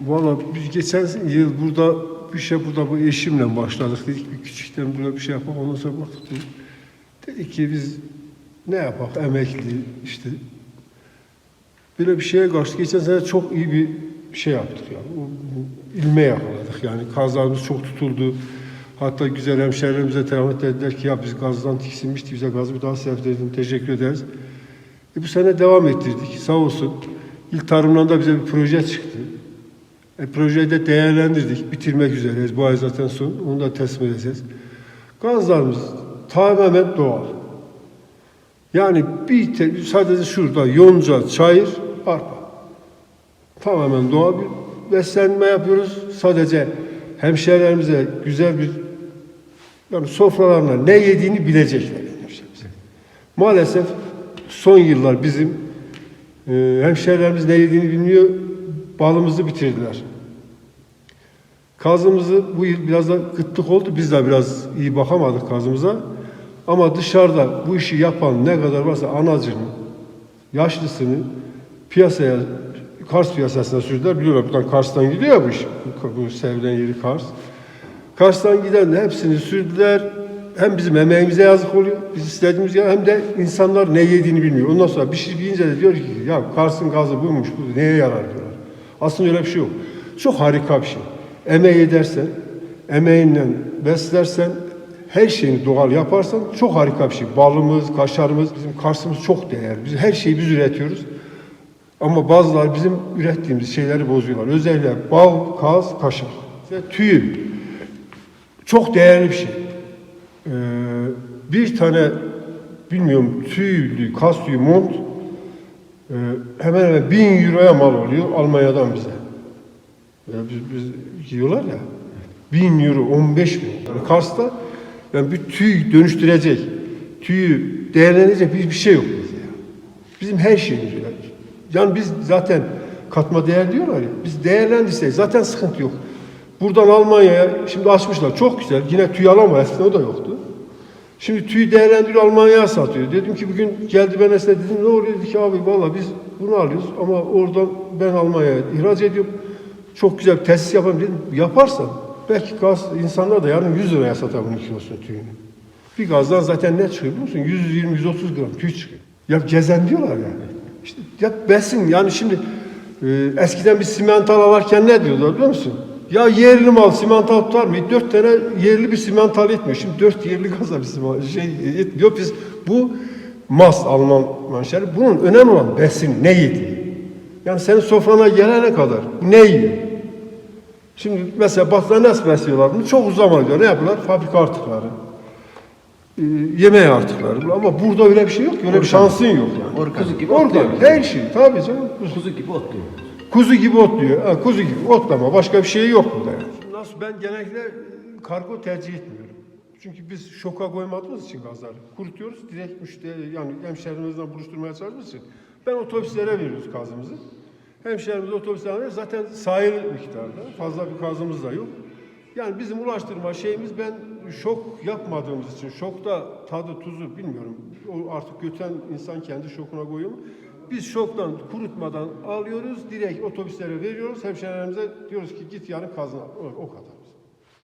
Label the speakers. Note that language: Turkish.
Speaker 1: Valla biz geçen yıl burada bir şey burada bu eşimle başladık. Dedik bir küçükten böyle bir şey yapalım. Ondan sonra baktık. dedik. Dedik ki biz ne yapak emekli işte. Böyle bir şeye karşı geçen sene çok iyi bir şey yaptık yani. İlme yakaladık yani. Kazlarımız çok tutuldu. Hatta güzel hemşehrilerimize temas dediler ki ya biz gazdan tiksinmiştik bize gazı bir daha sevdirdin teşekkür ederiz. E, bu sene devam ettirdik sağ olsun. İl tarımdan da bize bir proje çıktı. E, projeyi de değerlendirdik. Bitirmek üzereyiz. Bu ay zaten son. Onu da teslim edeceğiz. Gazlarımız tamamen doğal. Yani bir te- sadece şurada yonca, çayır, arpa. Tamamen doğal bir beslenme yapıyoruz. Sadece hemşehrilerimize güzel bir yani sofralarına ne yediğini bilecekler. Maalesef son yıllar bizim e, hemşehrilerimiz ne yediğini bilmiyor. Balımızı bitirdiler. Kazımızı bu yıl biraz da kıtlık oldu. Biz de biraz iyi bakamadık kazımıza. Ama dışarıda bu işi yapan ne kadar varsa anacını, yaşlısını piyasaya, Kars piyasasına sürdüler. Biliyorlar buradan Kars'tan gidiyor ya bu iş. Bu, sevilen yeri Kars. Kars'tan giden hepsini sürdüler. Hem bizim emeğimize yazık oluyor. Biz istediğimiz ya hem de insanlar ne yediğini bilmiyor. Ondan sonra bir şey deyince de diyor ki ya Kars'ın gazı buymuş, bu neye yarar diyorlar. Aslında öyle bir şey yok. Çok harika bir şey. Emeği edersen, emeğinle beslersen, her şeyini doğal yaparsan çok harika bir şey. Balımız, kaşarımız, bizim Kars'ımız çok değerli. Biz her şeyi biz üretiyoruz. Ama bazıları bizim ürettiğimiz şeyleri bozuyorlar. Özellikle bal, kaz, kaşar. Ve tüyü. Çok değerli bir şey. Ee, bir tane bilmiyorum tüylü, kas tüyü mont e, hemen hemen bin euroya mal oluyor Almanya'dan bize. Ya biz, biz yiyorlar ya. Bin euro, 15 bin. Yani Kars'ta yani bir tüy dönüştürecek, tüyü değerlendirecek bir, bir şey yok bizde. ya. Bizim her şeyimiz öyle. Yani biz zaten katma değer diyorlar ya. Biz değerlendirsek zaten sıkıntı yok. Buradan Almanya'ya şimdi açmışlar. Çok güzel. Yine tüy. Eskiden o da yoktu. Şimdi tüy değerlendiriyor Almanya'ya satıyor. Dedim ki bugün geldi ben esne dedim ne oluyor? Dedi ki abi valla biz bunu alıyoruz ama oradan ben Almanya'ya ihraç ediyorum. Çok güzel bir tesis yapayım dedim. Yaparsan belki gaz insanlar da yarın 100 liraya satar bunun kilosunu tüyünü. Bir gazdan zaten ne çıkıyor biliyor musun? 120-130 gram tüy çıkıyor. Ya gezen diyorlar yani. İşte ya besin yani şimdi e, eskiden bir simental alarken ne diyorlar biliyor musun? Ya yerli mal simental tutar mı? Dört tane yerli bir simental etmiyor. Şimdi dört yerli gaza bir simental şey etmiyor. Biz bu mas Alman manşeri. Bunun önemli olan besin ne yediği. Yani senin sofrana gelene kadar ne yiyor? Şimdi mesela batıda nasıl besliyorlar bunu? Çok uzun zaman diyor. Ne yapıyorlar? Fabrika artıkları. E, yemeğe artıkları. Ama burada öyle bir şey yok. ki, Öyle bir şansın yok yani.
Speaker 2: Organ. Kuzu gibi
Speaker 1: Orada her şey. Tabii canım.
Speaker 2: Kuzu gibi otluyor.
Speaker 1: Kuzu gibi otluyor. Ha, kuzu gibi otlama. Başka bir şey yok burada yani. Nasıl ben genellikle kargo tercih etmiyorum. Çünkü biz şoka koymadığımız için gazları kurutuyoruz. Direkt müşteri yani hemşehrimizle buluşturmaya çalıştığımız için ben otobüslere veriyoruz gazımızı. Hemşehrimiz otobüslere veriyor. Zaten sahil miktarda. Fazla bir gazımız da yok. Yani bizim ulaştırma şeyimiz ben şok yapmadığımız için şokta tadı tuzu bilmiyorum. O artık götüren insan kendi şokuna koyuyor mu? Biz şoktan kurutmadan alıyoruz, direkt otobüslere veriyoruz. Hemşehrilerimize diyoruz ki git yarın kazına. O kadar.